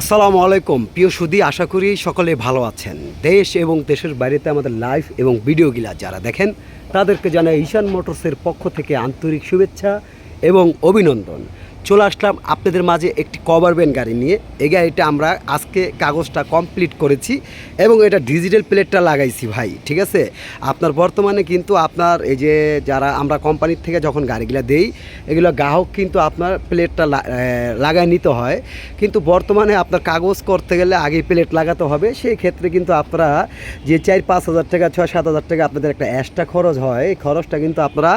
আসসালামু আলাইকুম। প্রিয় সুদী, আশা করি সকলে ভালো আছেন। দেশ এবং দেশের বাইরেতে আমাদের লাইভ এবং ভিডিওগুলা যারা দেখেন, তাদেরকে জানাই ঈশান মোটরসের পক্ষ থেকে আন্তরিক শুভেচ্ছা এবং অভিনন্দন। চলে আসলাম আপনাদের মাঝে একটি কভার ভ্যান গাড়ি নিয়ে। এই গাড়িটা আমরা আজকে কাগজটা কমপ্লিট করেছি এবং এটা ডিজিটাল প্লেটটা লাগাইছি ভাই, ঠিক আছে? আপনার বর্তমানে কিন্তু আপনার এই যে যারা আমরা কোম্পানির থেকে যখন গাড়িগুলো দেই, এগুলো গ্রাহক কিন্তু আপনার প্লেটটা লাগায় নিতে হয়। কিন্তু বর্তমানে আপনার কাগজ করতে গেলে আগে প্লেট লাগাতে হবে। সেই ক্ষেত্রে কিন্তু আপনারা যে চার পাঁচ হাজার টাকা, ছয় সাত হাজার টাকা আপনাদের একটা এক্সট্রা খরচ হয়, এই খরচটা কিন্তু আপনারা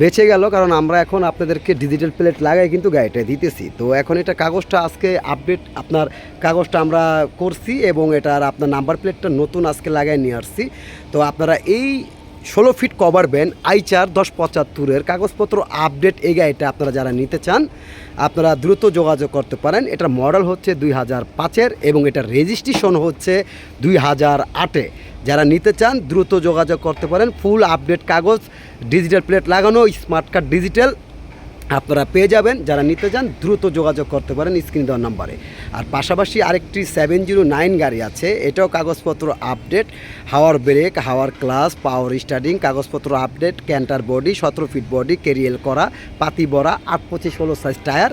বেঁচে গেল, কারণ আমরা এখন আপনাদেরকে ডিজিটাল প্লেট লাগাই কিন্তু গাড়িটা দিতেছি। তো এখন এটা কাগজটা আজকে আপডেট আপনার কাগজটা আমরা করছি এবং এটার আপনার নাম্বার প্লেটটা নতুন আজকে লাগাই নিয়ে আসছি। তো আপনারা এই ষোলো ফিট কভার ব্যান্ড, আই চার দশ পঁচাত্তরের কাগজপত্র আপডেট, এই এটা আপনারা যারা নিতে চান, আপনারা দ্রুত যোগাযোগ করতে পারেন। এটার মডেল হচ্ছে দুই হাজার পাঁচের এবং এটার রেজিস্ট্রেশন হচ্ছে দুই হাজার আটে। যারা নিতে চান, দ্রুত যোগাযোগ করতে পারেন। ফুল আপডেট কাগজ ডিজিটাল প্লেট লাগানো স্মার্ট কার্ড ডিজিটাল আপনারা পেয়ে যাবেন, যারা নিতে চান, দ্রুত যোগাযোগ করতে পারেন স্ক্রিন দেওয়ার নাম্বারে। আর পাশাপাশি আরেকটি সেভেন জিরো নাইন গাড়ি আছে, এটাও কাগজপত্র আপডেট হাওয়ার ব্রেক হাওয়ার ক্লাস পাওয়ার স্টার্টিং কাগজপত্র আপডেট ক্যান্টার বডি সতেরো ফিট বডি কেরিয়েল করা, পাতি বড়া, আট পঁচিশ ষোলো সাইজ টায়ার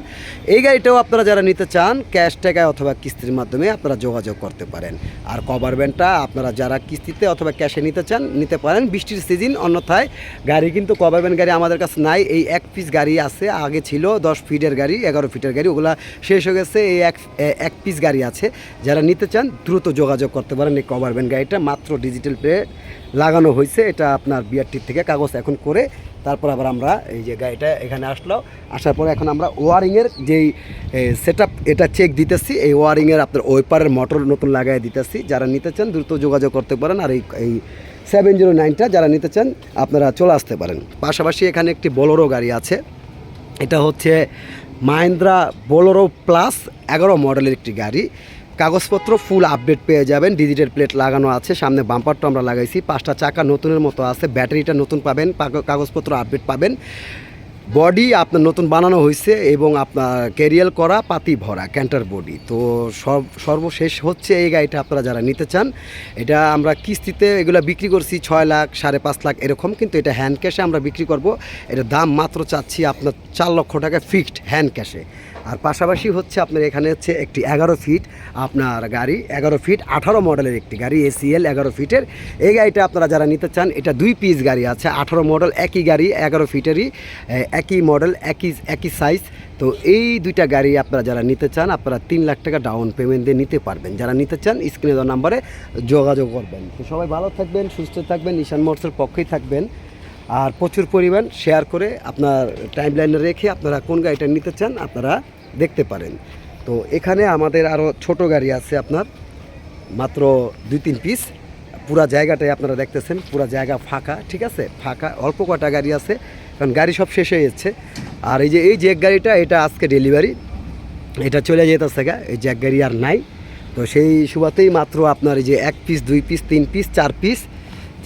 এই গাড়িটাও আপনারা যারা নিতে চান ক্যাশ টাকায় অথবা কিস্তির মাধ্যমে আপনারা যোগাযোগ করতে পারেন। আর কভার ব্যান্ডটা আপনারা যারা কিস্তিতে অথবা ক্যাশে নিতে চান, নিতে পারেন। বৃষ্টির সিজন অন্যথায় গাড়ি কিন্তু কভার ব্যান্ড গাড়ি আমাদের কাছে নাই, এই এক পিস গাড়ি আছে আগে ছিল দশ ফিটের গাড়ি, এগারো ফিটের গাড়ি, ওগুলা শেষ হয়ে গেছে, এই এক এক পিস গাড়ি আছে। যারা নিতে চান, দ্রুত যোগাযোগ করতে পারেন এই কভার ব্যান্ড গাড়িটা। মাত্র ডিজিটাল প্লে লাগানো হয়েছে, এটা আপনার বিআরটির থেকে কাগজ এখন করে, তারপর আবার আমরা এই যে গাড়িটা এখানে আসলো। আসার পরে এখন আমরা ওয়ারিংয়ের যেই সেট এটা চেক দিতেছি, এই ওয়ারিংয়ের আপনার ওয়েপারের মোটর নতুন লাগাই দিতেছি। যারা নিতে চান, দ্রুত যোগাযোগ করতে পারেন, আর এই এই সেভেন জিরো নাইনটা যারা নিতে চান, আপনারা চলে আসতে পারেন। পাশাপাশি এখানে একটি বোলোরো গাড়ি আছে। এটা হচ্ছে মাহিন্দ্রা বোলোরো প্লাস এগারো মডেলের একটি গাড়ি। কাগজপত্র ফুল আপডেট পেয়ে যাবেন ডিজিটাল প্লেট লাগানো আছে, সামনে বাম্পারটা আমরা লাগাইছি, পাঁচটা চাকা নতুনের মতো আছে ব্যাটারিটা নতুন পাবেন কাগজপত্র আপডেট পাবেন। বডি আপনার নতুন বানানো হয়েছে এবং আপনার ক্যারিয়াল করা পাতি ভরা ক্যান্টার বডি তো সব, সর্বশেষ হচ্ছে এই গাড়িটা আপনারা যারা নিতে চান, এটা আমরা কিস্তিতে এগুলো বিক্রি করছি ছয় লাখ, সাড়ে পাঁচ লাখ এরকম, কিন্তু এটা হ্যান্ড ক্যাশে আমরা বিক্রি করব। এটা দাম মাত্র চাচ্ছি আপনার চার লক্ষ টাকা ফিক্সড হ্যান্ড ক্যাশে আর পাশাপাশি হচ্ছে আপনার এখানে হচ্ছে একটি এগারো ফিট আপনার গাড়ি, এগারো ফিট আঠারো মডেলের একটি গাড়ি এসিএল এগারো ফিটের। এই গাড়িটা আপনারা যারা নিতে চান, এটা দুই পিস গাড়ি আছে, আঠারো মডেল একই গাড়ি, এগারো ফিটেরই একই মডেল, একই একই সাইজ তো এই দুইটা গাড়ি আপনারা যারা নিতে চান, আপনারা তিন লাখ টাকা ডাউন পেমেন্ট দিয়ে নিতে পারবেন। যারা নিতে চান স্ক্রিনে দেওয়া নাম্বারে যোগাযোগ করবেন। তো সবাই ভালো থাকবেন, সুস্থ থাকবেন, ঈশান মোটরসের পক্ষেই থাকবেন। আর প্রচুর পরিমাণ শেয়ার করে আপনার টাইম লাইনে রেখে আপনারা কোন গাড়িটা নিতে চান আপনারা দেখতে পারেন। তো এখানে আমাদের আরও ছোট গাড়ি আছে আপনার, মাত্র দুই তিন পিস পুরা জায়গাটাই আপনারা দেখতেছেন, পুরা জায়গা ফাঁকা, ঠিক আছে? ফাঁকা, অল্প কটা গাড়ি আছে, কারণ গাড়ি সব শেষ হয়ে যাচ্ছে। আর এই যে, এই জ্যাক গাড়িটা, এটা আজকে ডেলিভারি এটা চলে যেতেছে গা, এই জ্যাক গাড়ি আর নাই। তো সেই সুবাতেই মাত্র আপনার এই যে এক পিস দুই পিস তিন পিস চার পিস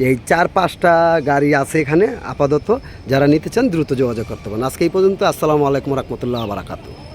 এই চার পাঁচটা গাড়ি আছে এখানে আপাতত। যারা নিতে চান দ্রুত যোগাযোগ করতে পারেন। আজকে এই পর্যন্ত। আসসালামু আলাইকুম রহমতুল্লাহ বারাকাতু